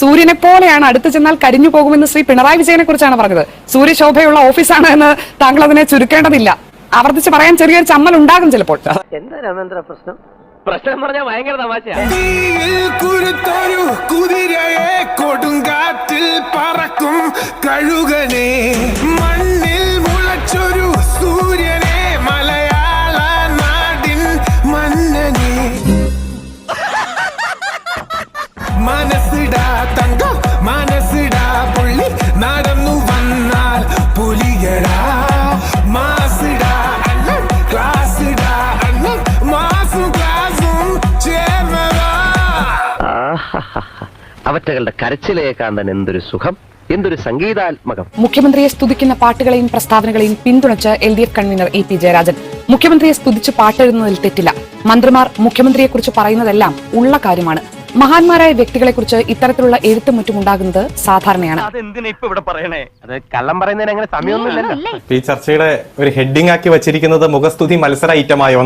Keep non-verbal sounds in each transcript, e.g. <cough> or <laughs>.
സൂര്യനെ പോലെയാണ് അടുത്ത് ചെന്നാൽ കരിഞ്ഞു പോകുമെന്ന് ശ്രീ പിണറായി വിജയനെ കുറിച്ചാണ് പറഞ്ഞത്. സൂര്യശോഭയുള്ള ഓഫീസാണ് എന്ന് താങ്കൾ അതിനെ ചുരുക്കേണ്ടതില്ല. ആവർത്തിച്ച് പറയാൻ ചെറിയൊരു ചമ്മൽ ഉണ്ടാകും ചിലപ്പോൾ. എന്താ രാമേന്ദ്ര പ്രശ്നം? പ്രശ്നം പറഞ്ഞാൽ ഭയങ്കര കുതിരയെ കൊടുങ്കാറ്റിൽ പറക്കും കഴുകനെ. മണ്ണിൽ മുളച്ചൊരു അവറ്റകളുടെ കരച്ചിലേക്കാൻ തന്നെ എന്തൊരു സുഖം എന്തൊരു സംഗീതാത്മകം. മുഖ്യമന്ത്രിയെ സ്തുതിക്കുന്ന പാട്ടുകളെയും പ്രസ്താവനകളെയും പിന്തുണച്ച് L D F convener A P Jayarajan. മുഖ്യമന്ത്രിയെ സ്തുതിച്ച് പാട്ടെഴുതുന്നതിൽ തെറ്റില്ല. മന്ത്രിമാർ മുഖ്യമന്ത്രിയെക്കുറിച്ച് പറയുന്നതെല്ലാം ഉള്ള കാര്യമാണ്. മഹാന്മാരായ വ്യക്തികളെക്കുറിച്ച് ഇത്തരത്തിലുള്ള എഴുത്തും മറ്റും ഉണ്ടാകുന്നത് സാധാരണയാണ്. ഈ ചർച്ചയുടെ ഒരു ഹെഡിംഗ് ആക്കി വെച്ചിരിക്കുന്നത് മുഖസ്തുതി മത്സര ഐറ്റമായോ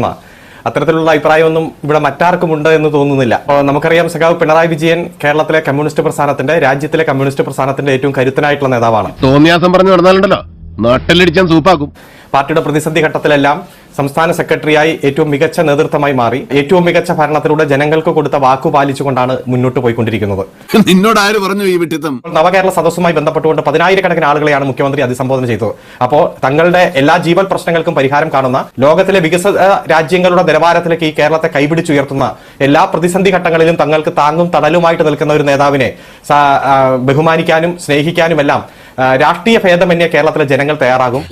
അത്തരത്തിലുള്ള അഭിപ്രായമൊന്നും ഇവിടെ മറ്റാർക്കും ഉണ്ട് എന്ന് തോന്നുന്നില്ല. നമുക്കറിയാം സഖാവ് പിണറായി വിജയൻ കേരളത്തിലെ കമ്മ്യൂണിസ്റ്റ് പ്രസ്ഥാനത്തിന്റെ രാജ്യത്തിലെ കമ്മ്യൂണിസ്റ്റ് പ്രസ്ഥാനത്തിന്റെ ഏറ്റവും കരുത്തനായിട്ടുള്ള നേതാവാണ്. തോന്നിയാസം പറഞ്ഞു നടന്നാലുണ്ടല്ലോ. നാട്ടിലടിച്ചാൻ സൂപ്പാക്കും. പാർട്ടിയുടെ പ്രതിസന്ധി ഘട്ടത്തിലെല്ലാം സംസ്ഥാന സെക്രട്ടറിയായി ഏറ്റവും മികച്ച നേതൃത്വമായി മാറി. ഏറ്റവും മികച്ച ഭരണത്തിലൂടെ ജനങ്ങൾക്ക് കൊടുത്ത വാക്കു പാലിച്ചുകൊണ്ടാണ് മുന്നോട്ട് പോയിക്കൊണ്ടിരിക്കുന്നത്. നിന്നോട് ആര് പറഞ്ഞു ഈ വിട്ടിത്തം? നവകേരള സദസ്സുമായി ബന്ധപ്പെട്ടുകൊണ്ട് പതിനായിരക്കണക്കിന് ആളുകളെയാണ് മുഖ്യമന്ത്രി അഭിസംബോധന ചെയ്തത്. അപ്പോൾ തങ്ങളുടെ എല്ലാ ജീവൻ പ്രശ്നങ്ങൾക്കും പരിഹാരം കാണുന്ന ലോകത്തിലെ വികസിത രാജ്യങ്ങളുടെ നിലവാരത്തിലേക്ക് ഈ കേരളത്തെ കൈപിടിച്ചുയർത്തുന്ന എല്ലാ പ്രതിസന്ധി ഘട്ടങ്ങളിലും തങ്ങൾക്ക് താങ്ങും തണലുമായിട്ട് നിൽക്കുന്ന ഒരു നേതാവിനെ ബഹുമാനിക്കാനും സ്നേഹിക്കാനുമെല്ലാം ആ, രാഷ്ട്രീയ ഭേദമന്യേ കേരളത്തിലെ ജനങ്ങൾ തയ്യാറാകും.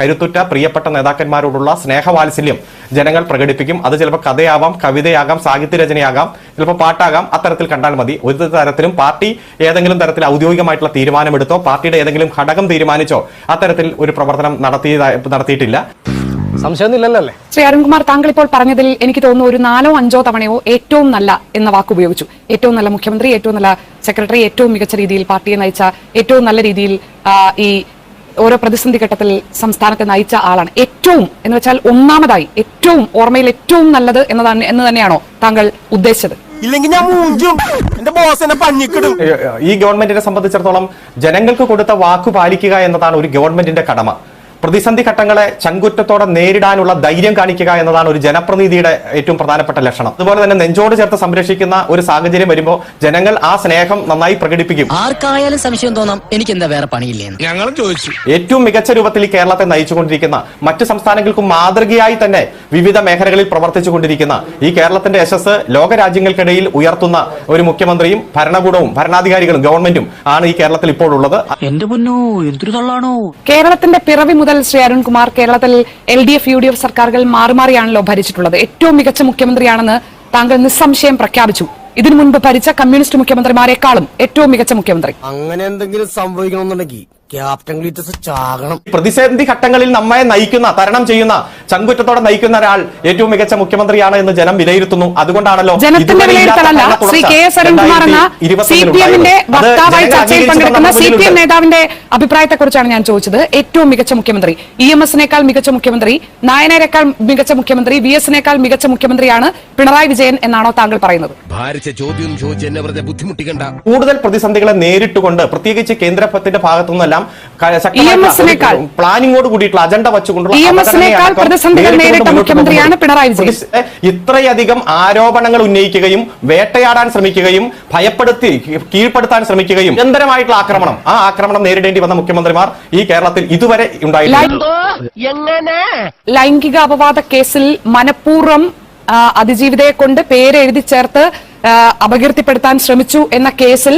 കരുത്തുറ്റ പ്രിയപ്പെട്ട നേതാക്കന്മാരോടുള്ള സ്നേഹവാത്സല്യം ജനങ്ങൾ പ്രകടിപ്പിക്കും. അത് ചിലപ്പോൾ കഥയാവാം കവിതയാകാം സാഹിത്യരചനയാകാം ചിലപ്പോൾ പാട്ടാകാം. അത്തരത്തിൽ കണ്ടാൽ മതി. ഒരു തരത്തിലും പാർട്ടി ഏതെങ്കിലും തരത്തിൽ ഔദ്യോഗികമായിട്ടുള്ള തീരുമാനമെടുത്തോ പാർട്ടിയുടെ ഏതെങ്കിലും ഘടകം തീരുമാനിച്ചോ അത്തരത്തിൽ ഒരു പ്രവർത്തനം നടത്തിയതായി നടത്തിയിട്ടില്ല. ശ്രീ അരുൺകുമാർ താങ്കൾ ഇപ്പോൾ പറഞ്ഞതിൽ എനിക്ക് തോന്നുന്നു ഒരു നാലോ അഞ്ചോ തവണയോ ഏറ്റവും നല്ല എന്ന വാക്ക് ഉപയോഗിച്ചു. ഏറ്റവും നല്ല മുഖ്യമന്ത്രി ഏറ്റവും നല്ല സെക്രട്ടറി ഏറ്റവും മികച്ച രീതിയിൽ പാർട്ടിയെ നയിച്ച ഏറ്റവും നല്ല രീതിയിൽ ഈ ഓരോ പ്രതിസന്ധി ഘട്ടത്തിൽ സംസ്ഥാനത്തെ നയിച്ച ആളാണ്. ഏറ്റവും എന്ന് വെച്ചാൽ ഒന്നാമതായി ഏറ്റവും ഓർമ്മയിൽ ഏറ്റവും നല്ലത് എന്നതാണ് എന്ന് തന്നെയാണോ താങ്കൾ ഉദ്ദേശിച്ചത്? ഇല്ലെങ്കിൽ ഞാൻ മൂഞ്ചും. എന്റെ ബോസ് എന്നെ പഞ്ഞിക്കിടും. ഈ ഗവൺമെന്റിനെ സംബന്ധിച്ചിടത്തോളം ജനങ്ങൾക്ക് കൊടുത്ത വാക്ക് പാലിക്കുക എന്നതാണ് ഒരു ഗവൺമെന്റിന്റെ കടമ. പ്രതിസന്ധി ഘട്ടങ്ങളെ ചങ്കുറ്റത്തോടെ നേരിടാനുള്ള ധൈര്യം കാണിക്കുക എന്നതാണ് ഒരു ജനപ്രതിനിധിയുടെ ഏറ്റവും പ്രധാനപ്പെട്ട ലക്ഷണം. അതുപോലെ തന്നെ നെഞ്ചോട് ചേർത്ത് സംരക്ഷിക്കുന്ന ഒരു സാഹചര്യം വരുമ്പോൾ ജനങ്ങൾ ആ സ്നേഹം നന്നായി പ്രകടിപ്പിക്കും. ആർക്കായാലും സംശയം തോന്നാം എനിക്ക് എന്താ വേറെ പണിയില്ല ഞങ്ങളും ചോദിച്ചു. ഏറ്റവും മികച്ച രൂപത്തിൽ ഈ കേരളത്തെ നയിച്ചുകൊണ്ടിരിക്കുന്ന മറ്റു സംസ്ഥാനങ്ങൾക്കും മാതൃകയായി തന്നെ വിവിധ മേഖലകളിൽ പ്രവർത്തിച്ചുകൊണ്ടിരിക്കുന്ന ഈ കേരളത്തിന്റെ യശസ് ലോകരാജ്യങ്ങൾക്കിടയിൽ ഉയർത്തുന്ന ഒരു മുഖ്യമന്ത്രിയും ഭരണകൂടവും ഭരണാധികാരികളും ഗവൺമെന്റും ആണ് ഈ കേരളത്തിൽ ഇപ്പോൾ ഉള്ളത്. എന്റെ പൊന്നോ എന്തൊരു കേരളത്തിന്റെ പിറവി മുതൽ ശ്രീ അരുൺകുമാർ കേരളത്തിൽ L D F U D F സർക്കാരുകൾ മാറി മാറിയാണല്ലോ ഭരിച്ചിട്ടുള്ളത്. ഏറ്റവും മികച്ച മുഖ്യമന്ത്രിയാണെന്ന് താങ്കൾ നിസ്സംശയം പ്രഖ്യാപിച്ചു. ഇതിനു മുൻപ് ഭരിച്ച കമ്മ്യൂണിസ്റ്റ് മുഖ്യമന്ത്രിമാരെക്കാളും ഏറ്റവും മികച്ച മുഖ്യമന്ത്രി. അങ്ങനെ എന്തെങ്കിലും സംഭവിക്കണമെന്നുണ്ടെങ്കിൽ ക്യാപ്റ്റൻ ഗ്ലീറ്റസ് ചാകണം. പ്രതിസന്ധി ഘട്ടങ്ങളിൽ നമ്മെ നയിക്കുന്ന തരണം ചെയ്യുന്ന ചങ്കുറ്റത്തോടെ നയിക്കുന്ന ഒരാൾ ഏറ്റവും മികച്ച മുഖ്യമന്ത്രിയാണ് എന്ന് ജനം വിലയിരുത്തുന്നു. അതുകൊണ്ടാണല്ലോ ജനത്തിന്റെ അഭിപ്രായത്തെ കുറിച്ചാണ് വിലയിരുത്തലല്ല ശ്രീ തുടർച്ച കെ എസ് അരുൺകുമാർ എന്ന സി പി എമ്മിന്റെ വക്താവായി ചർച്ചയിൽ അംഗീകരിച്ചിട്ട് പങ്കെടുക്കുന്ന സി പി എം മുന്നിലുണ്ട്. നേതാവിന്റെ അഭിപ്രായത്തെക്കുറിച്ചാണ് ഞാൻ ചോദിച്ചത്. ഏറ്റവും മികച്ച മുഖ്യമന്ത്രി. ഇ എം എസിനേക്കാൾ മികച്ച മുഖ്യമന്ത്രി നായനേക്കാൾ മികച്ച മുഖ്യമന്ത്രി വി എസിനേക്കാൾ മികച്ച മുഖ്യമന്ത്രിയാണ് പിണറായി വിജയൻ എന്നാണോ താങ്കൾ പറയുന്നത്? ഭാരിച്ച ചോദ്യം ചോദിച്ച് എന്നെ വെറുതെ ബുദ്ധിമുട്ടിക്കണ്ട. കൂടുതൽ പ്രതിസന്ധികളെ നേരിട്ടുകൊണ്ട് പ്രത്യേകിച്ച് കേന്ദ്രത്തിന്റെ ഭാഗത്തുനിന്നല്ലാം ഒരു പ്ലാനിങ്ങോട് കൂടിയിട്ടുള്ള അജണ്ട വച്ചുകൊണ്ടുള്ള. ഇത്രയധികം ആരോപണങ്ങൾ ഉന്നയിക്കുകയും വേട്ടയാടാൻ ശ്രമിക്കുകയും ഭയപ്പെടുത്തി കീഴ്പ്പെടുത്താൻ ശ്രമിക്കുകയും നിരന്തരമായിട്ടുള്ള ആക്രമണം. ആ ആക്രമണം നേരിടേണ്ടി വന്ന മുഖ്യമന്ത്രിമാർ ഈ കേരളത്തിൽ ഇതുവരെ ഉണ്ടായിട്ടില്ല. ലൈംഗിക അപവാദ കേസിൽ മനഃപൂർവം അതിജീവിതയെ കൊണ്ട് പേരെഴുതി ചേർത്ത് അപകീർത്തിപ്പെടുത്താൻ ശ്രമിച്ചു എന്ന കേസിൽ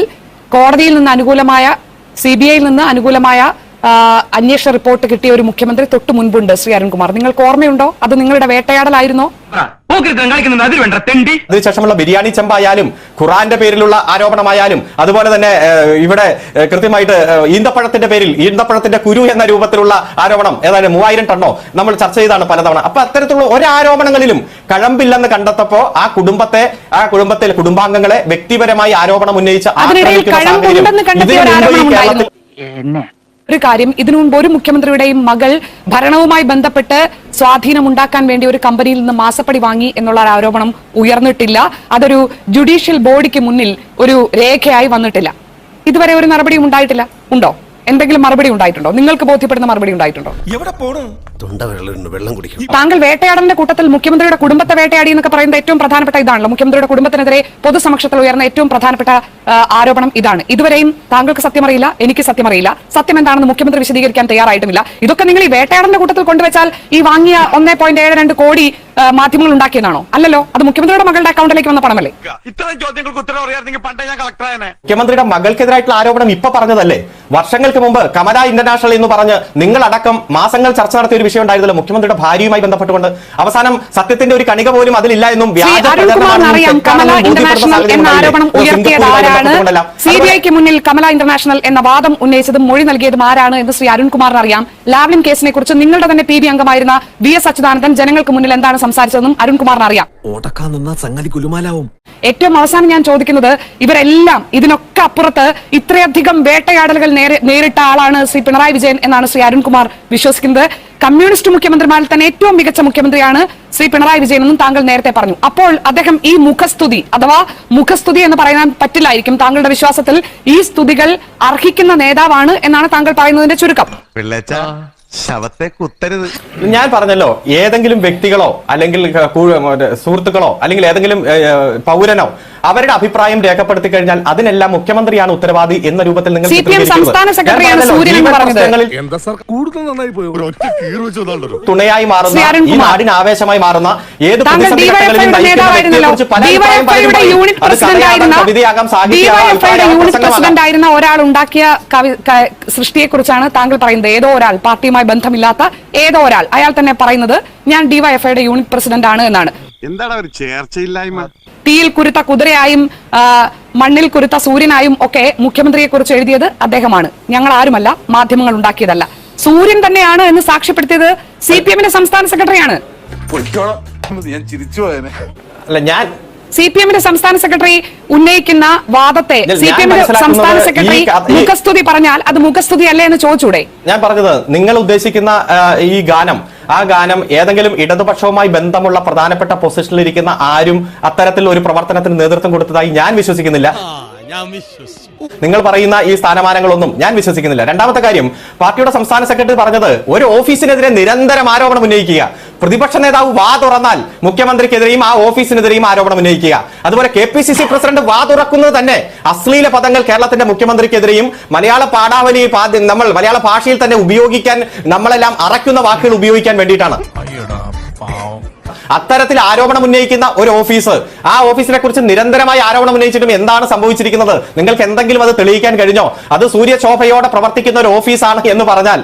കോടതിയിൽ നിന്ന് അനുകൂലമായ സി ബി ഐയിൽ നിന്ന് അനുകൂലമായ അന്വേഷണ റിപ്പോർട്ട് കിട്ടിയ ഒരു മുഖ്യമന്ത്രി തൊട്ടു മുൻപുണ്ട് ശ്രീ അരുൺകുമാർ. നിങ്ങൾക്ക് ഓർമ്മയുണ്ടോ? അത് നിങ്ങളുടെ വേട്ടയാടലായിരുന്നോ? അതിനുശേഷമുള്ള ബിരിയാണി ചെമ്പായാലും ഖുറാന്റെ പേരിലുള്ള ആരോപണമായാലും അതുപോലെ തന്നെ ഇവിടെ കൃത്യമായിട്ട് ഈന്തപ്പഴത്തിന്റെ പേരിൽ ഈന്തപ്പഴത്തിന്റെ കുരു എന്ന രൂപത്തിലുള്ള ആരോപണം ഏതായാലും മൂവായിരം ടണ്ണോ നമ്മൾ ചർച്ച ചെയ്താണ് പലതവണ. അപ്പൊ അത്തരത്തിലുള്ള ഒരാരോപണങ്ങളിലും കഴമ്പില്ലെന്ന് കണ്ടെത്തപ്പോ ആ കുടുംബത്തെ ആ കുടുംബത്തിലെ കുടുംബാംഗങ്ങളെ വ്യക്തിപരമായി ആരോപണം ഉന്നയിച്ച ആ ആക്രമിക്കുന്ന സാഹചര്യം ഇതിനു ഒരു മുമ്പ് ഈ ആരോപണം കേരളത്തിൽ. ഒരു കാര്യം ഇതിനു മുമ്പ് ഒരു മുഖ്യമന്ത്രിയുടെയും മകൾ ഭരണവുമായി ബന്ധപ്പെട്ട് സ്വാധീനം ഉണ്ടാക്കാൻ വേണ്ടി ഒരു കമ്പനിയിൽ നിന്ന് മാസപ്പടി വാങ്ങി എന്നുള്ള ആരോപണം ഉയർന്നിട്ടില്ല. അതൊരു ജുഡീഷ്യൽ ബോഡിക്ക് മുന്നിൽ ഒരു രേഖയായി വന്നിട്ടില്ല. ഇതുവരെ ഒരു നടപടിയും ഉണ്ടായിട്ടില്ല. ഉണ്ടോ? എന്തെങ്കിലും മറുപടി ഉണ്ടായിട്ടുണ്ടോ? നിങ്ങൾക്ക് ബോധ്യപ്പെടുന്ന മറുപടി ഉണ്ടായിട്ടുണ്ടോ? എവിടെ പോണു? തൊണ്ട വെള്ളം വെള്ളം കുടിക്കണം താങ്കൾ വേട്ടയാടലിന്റെ കൂട്ടത്തിൽ മുഖ്യമന്ത്രിയുടെ കുടുംബത്തെ വേട്ടയാടി എന്നൊക്കെ പറയുന്നത് ഏറ്റവും പ്രധാനപ്പെട്ട ഇതാണല്ലോ. മുഖ്യമന്ത്രിയുടെ കുടുംബത്തിനെതിരെ പൊതുസമക്ഷത്തിൽ ഉയർന്ന ഏറ്റവും പ്രധാനപ്പെട്ട ആരോപണം ഇതാണ്. ഇതുവരെയും താങ്കൾക്ക് സത്യമറിയില്ല എനിക്ക് സത്യമറിയില്ല. സത്യം എന്താണെന്ന് മുഖ്യമന്ത്രി വിശദീകരിക്കാൻ തയ്യാറായിട്ടുമില്ല. ഇതൊക്കെ നിങ്ങൾ ഈ വേട്ടയാടലിന്റെ കൂട്ടത്തിൽ കൊണ്ടുവച്ചാൽ ഈ വാങ്ങിയ ഒന്നേ പോയിന്റ് ഏഴ് രണ്ട് കോടി മാധ്യമങ്ങൾ ഉണ്ടാക്കിയതാണോ? അല്ലല്ലോ അത് മുഖ്യമന്ത്രിയുടെ മകളുടെ അക്കൗണ്ടിലേക്ക് വന്ന പണമല്ലേ? ഇത്തരം ചോദ്യങ്ങൾക്ക് ഉത്തരം അറിയാമെങ്കിൽ പണ്ടേ ഞാൻ കളക്ടറായനെ മുഖ്യമന്ത്രിയുടെ മകൾക്കെതിരായിട്ടുള്ള ആരോപണം ഇപ്പൊ പറഞ്ഞതല്ലേ? വർഷങ്ങൾക്ക് മുമ്പ് കമല ഇന്റർനാഷണൽ എന്ന് പറഞ്ഞ് നിങ്ങളടക്കം മാസങ്ങൾ ചർച്ച നടത്തിയ ഒരു വിഷയം ഉണ്ടായിരുന്നല്ലോ മുഖ്യമന്ത്രിയുടെ ഭാര്യയുമായി ബന്ധപ്പെട്ടുകൊണ്ട്. അവസാനം സത്യത്തിന്റെ ഒരു കണിക പോലും അതിലില്ല എന്നും. സി ബി ഐക്ക് മുന്നിൽ കമല ഇന്റർനാഷണൽ എന്ന വാദം ഉന്നയിച്ചതും മൊഴി നൽകിയതും ആരാണ് എന്ന് ശ്രീ അരുൺകുമാറിന് അറിയാം. ലാവ്ലിൻ കേസിനെ കുറിച്ച് നിങ്ങളുടെ തന്നെ പി ബി അംഗമായിരുന്ന വി എസ് അച്യുതാനന്ദൻ ജനങ്ങൾക്ക് മുന്നിൽ എന്താണ് സംസാരിച്ചതെന്നും അരുൺകുമാറിന് അറിയാം. ഓടക്കാൻ നിന്നാ സംഗതി കുലുമാലാവും. ഏറ്റവും അവസാനം ഞാൻ ചോദിക്കുന്നത് ഇവരെല്ലാം ഇതിനൊക്കെ അപ്പുറത്ത് ഇത്രയധികം വേട്ടയാടലുകൾ നേരിട്ട ആളാണ് ശ്രീ പിണറായി വിജയൻ എന്നാണ് ശ്രീ അരുൺകുമാർ വിശ്വസിക്കുന്നത്. കമ്മ്യൂണിസ്റ്റ് മുഖ്യമന്ത്രിമാരിൽ തന്നെ ഏറ്റവും മികച്ച മുഖ്യമന്ത്രിയാണ് ശ്രീ പിണറായി വിജയൻ എന്നും താങ്കൾ നേരത്തെ പറഞ്ഞു. അപ്പോൾ അദ്ദേഹം ഈ മുഖസ്തുതി അഥവാ മുഖസ്തുതി എന്ന് പറയാൻ പറ്റില്ലായിരിക്കും താങ്കളുടെ വിശ്വാസത്തിൽ ഈ സ്തുതികൾ അർഹിക്കുന്ന നേതാവാണ് എന്നാണ് താങ്കൾ പറയുന്നതിന്റെ ചുരുക്കം. ശവത്തെ കുത്തരുത് ഞാൻ പറഞ്ഞല്ലോ ഏതെങ്കിലും വ്യക്തികളോ അല്ലെങ്കിൽ സുഹൃത്തുക്കളോ അല്ലെങ്കിൽ ഏതെങ്കിലും പൗരനോ അവരുടെ അഭിപ്രായം രേഖപ്പെടുത്തി കഴിഞ്ഞാൽ അതിനെല്ലാം മുഖ്യമന്ത്രിയാണ് ഉത്തരവാദി എന്ന രൂപത്തിൽ നിങ്ങൾ തുണയായി മാറുന്ന ഈ. നാടിന് ആവേശമായി മാറുന്ന ഏത് കവിതയാകാം സാഹിത്യമാകാം യൂണിറ്റ് പ്രസിഡന്റ് ആയിരുന്ന ഒരാൾ ഉണ്ടാക്കിയ സൃഷ്ടിയെ കുറിച്ചാണ് സൃഷ്ടിയെക്കുറിച്ചാണ് താങ്കൾ പറയുന്നത്. ഏതോ ഒരാൾ പാർട്ടിയുമായി ബന്ധമില്ലാത്ത ഏതോ ഒരാൾ. അയാൾ തന്നെ പറയുന്നത് ഞാൻ ഡിവൈഎഫ്ഐയുടെ യൂണിറ്റ് പ്രസിഡന്റ് ആണ് എന്നാണ്. എന്താണ് ഒരു ചേർച്ചയില്ലായ്മ? തീയിൽ കുരുത്ത കുതിരയായും മണ്ണിൽ കുരുത്ത സൂര്യനായും ഒക്കെ മുഖ്യമന്ത്രിയെ കുറിച്ച് എഴുതിയത് അദ്ദേഹമാണ്. ഞങ്ങൾ ആരുമല്ല മാധ്യമങ്ങൾ ഉണ്ടാക്കിയതല്ല. സൂര്യൻ തന്നെയാണ് എന്ന് സാക്ഷ്യപ്പെടുത്തിയത് സി പി എമ്മിന്റെ സംസ്ഥാന സെക്രട്ടറിയാണ്. ഞാൻ ചിരിച്ചു പോയനെ. അല്ല ഞാൻ സി പി എമ്മിന്റെ സംസ്ഥാന സെക്രട്ടറി ഉന്നയിക്കുന്ന വാദത്തെ സി പി എമ്മിന്റെ സംസ്ഥാന സെക്രട്ടറി മുഖസ്തുതി പറഞ്ഞാൽ അത് മുഖസ്തുതി അല്ലേ എന്ന് ചോദിച്ചൂടെ? ഞാൻ പറഞ്ഞത് നിങ്ങൾ ഉദ്ദേശിക്കുന്ന ഈ ഗാനം ആ ഗാനം ഏതെങ്കിലും ഇടതുപക്ഷവുമായി ബന്ധമുള്ള പ്രധാനപ്പെട്ട പൊസിഷനിൽ ഇരിക്കുന്ന ആരും അത്തരത്തിൽ ഒരു പ്രവർത്തനത്തിന് നേതൃത്വം കൊടുത്തതായി ഞാൻ വിശ്വസിക്കുന്നില്ല. നിങ്ങൾ പറയുന്ന ഈ സ്ഥാനമാനങ്ങളൊന്നും ഞാൻ വിശ്വസിക്കുന്നില്ല. രണ്ടാമത്തെ കാര്യം പാർട്ടിയുടെ സംസ്ഥാന സെക്രട്ടറി പറഞ്ഞത് ഒരു ഓഫീസിനെതിരെ നിരന്തരം ആരോപണം ഉന്നയിക്കുക. പ്രതിപക്ഷ നേതാവ് വാ തുറന്നാൽ മുഖ്യമന്ത്രിക്കെതിരെയും ആ ഓഫീസിനെതിരെയും ആരോപണം ഉന്നയിക്കുക. അതുപോലെ K P C C president വാ തുറക്കുന്നത് തന്നെ അശ്ലീല പദങ്ങൾ കേരളത്തിന്റെ മുഖ്യമന്ത്രിക്കെതിരെയും മലയാള പാടാവലി നമ്മൾ മലയാള ഭാഷയിൽ തന്നെ ഉപയോഗിക്കാൻ നമ്മളെല്ലാം അറയ്ക്കുന്ന വാക്കുകൾ ഉപയോഗിക്കാൻ വേണ്ടിയിട്ടാണ്. അത്തരത്തിൽ ആരോപണം ഉന്നയിക്കുന്ന ഒരു ഓഫീസ് ആ ഓഫീസിനെ കുറിച്ച് നിരന്തരമായി ആരോപണം ഉന്നയിച്ചിട്ടും എന്താണ് സംഭവിച്ചിരിക്കുന്നത്? നിങ്ങൾക്ക് എന്തെങ്കിലും അത് തെളിയിക്കാൻ കഴിഞ്ഞോ? അത് സൂര്യശോഭയോടെ പ്രവർത്തിക്കുന്ന ഒരു ഓഫീസാണ് എന്ന് പറഞ്ഞാൽ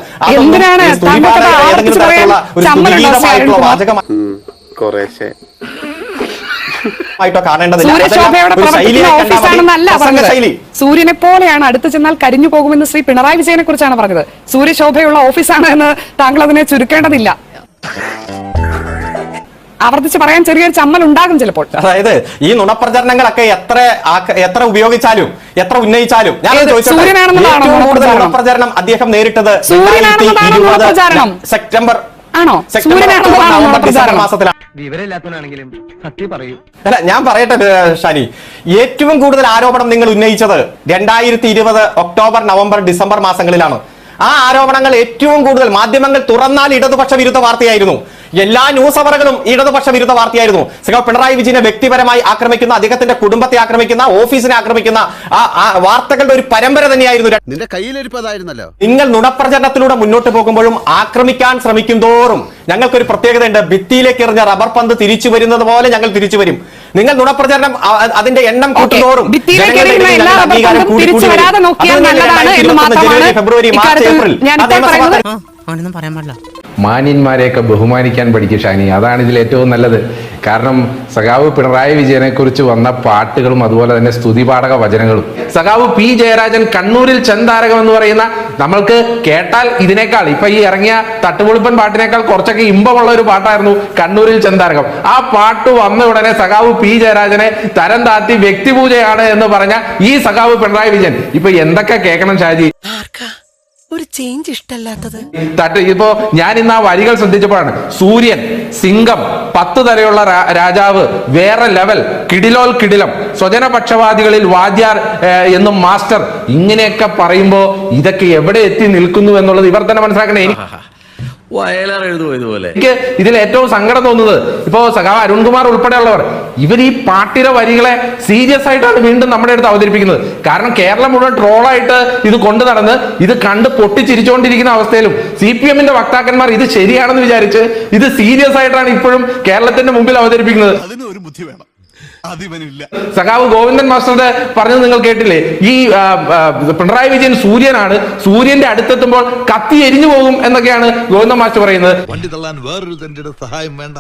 സൂര്യനെ പോലെയാണ് അടുത്ത് ചെന്നാൽ കരിഞ്ഞു പോകുമെന്ന് ശ്രീ പിണറായി വിജയനെ കുറിച്ചാണ് പറഞ്ഞത്. സൂര്യശോഭയുള്ള ഓഫീസാണ് എന്ന് താങ്കൾ അതിനെ ചുരുക്കേണ്ടതില്ല. ആവർത്തിച്ച് പറയാൻ ചെറിയൊരു ചമ്മൽ ഉണ്ടാകും ചിലപ്പോൾ അതായത് ഈ നുണപ്രചരണങ്ങളൊക്കെ എത്ര എത്ര ഉപയോഗിച്ചാലും എത്ര ഉന്നയിച്ചാലും ഞാൻ നുണപ്രചാരണം? അദ്ദേഹം നേരിട്ടത് സൂര്യനാണെന്നുള്ളതാണോ 2020 നുണപ്രചാരണം? സെപ്റ്റംബർ ആണോ? വിവരമില്ലാത്തവനാണെങ്കിലും സത്യം പറയൂ അല്ല ഞാൻ പറയട്ടെ ഷാനി ഏറ്റവും കൂടുതൽ ആരോപണം നിങ്ങൾ ഉന്നയിച്ചത് രണ്ടായിരത്തി ഇരുപത് ഒക്ടോബർ നവംബർ ഡിസംബർ മാസങ്ങളിലാണ് ആ ആരോപണങ്ങൾ ഏറ്റവും കൂടുതൽ മാധ്യമങ്ങൾ തുറന്നാൽ ഇടതുപക്ഷ വിരുദ്ധ വാർത്തയായിരുന്നു. എല്ലാ ന്യൂസ് അവറുകളും ഇടതുപക്ഷ വിരുദ്ധ വാർത്തയായിരുന്നു. ശ്രീ പിണറായി വിജയനെ വ്യക്തിപരമായി ആക്രമിക്കുന്ന അദ്ദേഹത്തിന്റെ കുടുംബത്തെ ആക്രമിക്കുന്ന ഓഫീസിനെ ആക്രമിക്കുന്ന ആ വാർത്തകളുടെ ഒരു പരമ്പര തന്നെയായിരുന്നു. നിന്റെ കയ്യിലിരിപ്പതായിരുന്നല്ലോ നിങ്ങൾ നുണപ്രചരണത്തിലൂടെ മുന്നോട്ട് പോകുമ്പോഴും ആക്രമിക്കാൻ ശ്രമിക്കും തോറും ഞങ്ങൾക്കൊരു പ്രത്യേകതയുണ്ട്. ഭിത്തിയിലേക്ക് എറിഞ്ഞ റബ്ബർ പന്ത് തിരിച്ചു വരുന്നത് പോലെ ഞങ്ങൾ തിരിച്ചു വരും. നിങ്ങൾ നുണപ്രചരണം അതിന്റെ എണ്ണം കൂട്ടുന്നോറും ഭിത്തിയിലേക്ക് ജനങ്ങളുടെ എല്ലാ ഞങ്ങളുടെ റബ്ബർ അംഗീകാരം പന്തും കൂടി തിരിച്ചു വരാതെ നോക്കിയാൽ നല്ലതാണ് എന്ന് 2021 ഫെബ്രുവരി മാർച്ച് ഏപ്രിൽ പറയാൻ പാടില്ല. മാന്യന്മാരെയൊക്കെ ബഹുമാനിക്കാൻ പഠിക്കും ഷാനി. അതാണ് ഇതിൽ ഏറ്റവും നല്ലത്. കാരണം സഖാവ് പിണറായി വിജയനെ കുറിച്ച് വന്ന പാട്ടുകളും അതുപോലെ തന്നെ സ്തുതിപാഠക വചനങ്ങളും. സഖാവ് പി ജയരാജൻ കണ്ണൂരിൽ ചെന്താരകം എന്ന് പറയുന്ന നമ്മൾക്ക് കേട്ടാൽ ഇതിനേക്കാൾ ഇപ്പൊ ഈ ഇറങ്ങിയ തട്ടുപൊളിപ്പൻ പാട്ടിനേക്കാൾ കുറച്ചൊക്കെ ഇമ്പമുള്ള ഒരു പാട്ടായിരുന്നു കണ്ണൂരിൽ ചെന്താരകം. ആ പാട്ട് വന്ന ഉടനെ സഖാവ് പി ജയരാജനെ തരം താത്തി വ്യക്തിപൂജയാണ് എന്ന് പറഞ്ഞ ഈ സഖാവ് പിണറായി വിജയൻ. ഇപ്പൊ എന്തൊക്കെ കേൾക്കണം ഷാജി? ഒരു ചേഞ്ച് ഇഷ്ടല്ലാത്തത് തട്ട് ഇപ്പോ ഞാൻ ഇന്ന് ആ വരികൾ ശ്രദ്ധിച്ചപ്പോഴാണ്. സൂര്യൻ സിംഗം പത്ത് തരയുള്ള രാജാവ് വേറെ ലെവൽ കിടിലോൽ കിടിലം സ്വജനപക്ഷവാദികളിൽ വാദ്യാർ എന്നും മാസ്റ്റർ. ഇങ്ങനെയൊക്കെ പറയുമ്പോ ഇതൊക്കെ എവിടെ എത്തി നിൽക്കുന്നു എന്നുള്ളത് ഇവർ തന്നെ മനസ്സിലാക്കണേ. വയലാർ എഴുതുമോ ഇതുപോലെ. എനിക്ക് ഇതിൽ ഏറ്റവും സങ്കടം തോന്നുന്നത് ഇപ്പോ സഖാവ് അരുൺകുമാർ ഉൾപ്പെടെയുള്ളവർ ഇവർ ഈ പാട്ടിലെ വരികളെ സീരിയസ് ആയിട്ടാണ് വീണ്ടും നമ്മുടെ അടുത്ത് അവതരിപ്പിക്കുന്നത്. കാരണം കേരളം മുഴുവൻ ട്രോളായിട്ട് ഇത് കൊണ്ടു നടന്ന് ഇത് കണ്ട് പൊട്ടിച്ചിരിച്ചുകൊണ്ടിരിക്കുന്ന അവസ്ഥയിലും സി പി എമ്മിന്റെ വക്താക്കന്മാർ ഇത് ശരിയാണെന്ന് വിചാരിച്ച് ഇത് സീരിയസ് ആയിട്ടാണ് ഇപ്പോഴും കേരളത്തിന്റെ മുമ്പിൽ അവതരിപ്പിക്കുന്നത്. അതിന് ഒരു ബുദ്ധി വേണം. അതിവനില്ല. സഖാവ് ഗോവിന്ദൻ മാസ്റ്ററുടെ പറഞ്ഞത് നിങ്ങൾ കേട്ടില്ലേ? ഈ പിണറായി വിജയൻ സൂര്യനാണ്. സൂര്യന്റെ അടുത്തെത്തുമ്പോൾ കത്തി എരിഞ്ഞു പോകും എന്നൊക്കെയാണ് ഗോവിന്ദൻ മാസ്റ്റർ പറയുന്നത്. വണ്ടി തള്ളാൻ വേറൊരു സഹായം വേണ്ട.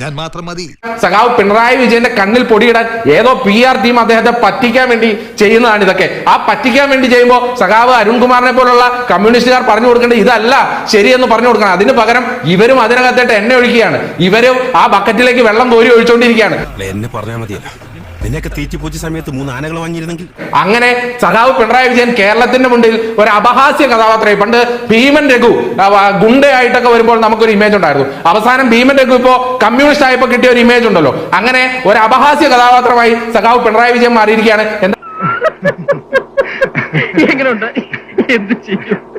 ഞാൻ മാത്രം മതി. സഖാവ് പിണറായി വിജയന്റെ കണ്ണിൽ പൊടിയിടാൻ ഏതോ പി ആർ ടീം അദ്ദേഹത്തെ പറ്റിക്കാൻ വേണ്ടി ചെയ്യുന്നതാണ് ഇതൊക്കെ. ആ പറ്റിക്കാൻ വേണ്ടി ചെയ്യുമ്പോൾ സഖാവ് അരുൺകുമാറിനെ പോലുള്ള കമ്മ്യൂണിസ്റ്റുകാർ പറഞ്ഞു കൊടുക്കേണ്ടത് ഇതല്ല ശരിയെന്ന് പറഞ്ഞു കൊടുക്കണം. അതിന് പകരം ഇവരും അതിനകത്തേട്ട് എണ്ണ ഒഴിക്കുകയാണ്. ഇവരും ആ ബക്കറ്റിലേക്ക് വെള്ളം കോരി ഒഴിച്ചുകൊണ്ടിരിക്കുകയാണ് എന്നെ പറഞ്ഞാൽ മതിയല്ലോ. നിന്നെയൊക്കെ തീറ്റിപ്പൂച്ച സമയത്ത് മൂന്ന് ആനകൾ വാങ്ങിയിരുന്നെങ്കിൽ? അങ്ങനെ സഖാവ് പിണറായി വിജയൻ കേരളത്തിന്റെ മുന്നിൽ ഒരു അപഹാസ്യ കഥാപാത്രമായി. പണ്ട് ഭീമൻ രഘു ഗുണ്ടയായിട്ടൊക്കെ വരുമ്പോൾ നമുക്കൊരു ഇമേജ് ഉണ്ടായിരുന്നു. അവസാനം ഭീമൻ രഘു ഇപ്പോ കമ്മ്യൂണിസ്റ്റ് ആയപ്പോ കിട്ടിയ ഒരു ഇമേജ് ഉണ്ടല്ലോ. അങ്ങനെ ഒരു അപഹാസ്യ കഥാപാത്രമായി സഖാവ് പിണറായി വിജയൻ മാറിയിരിക്കുകയാണ്. എന്താ <laughs> എങ്ങനെയുണ്ട് എന്ത് ചെയ്യും?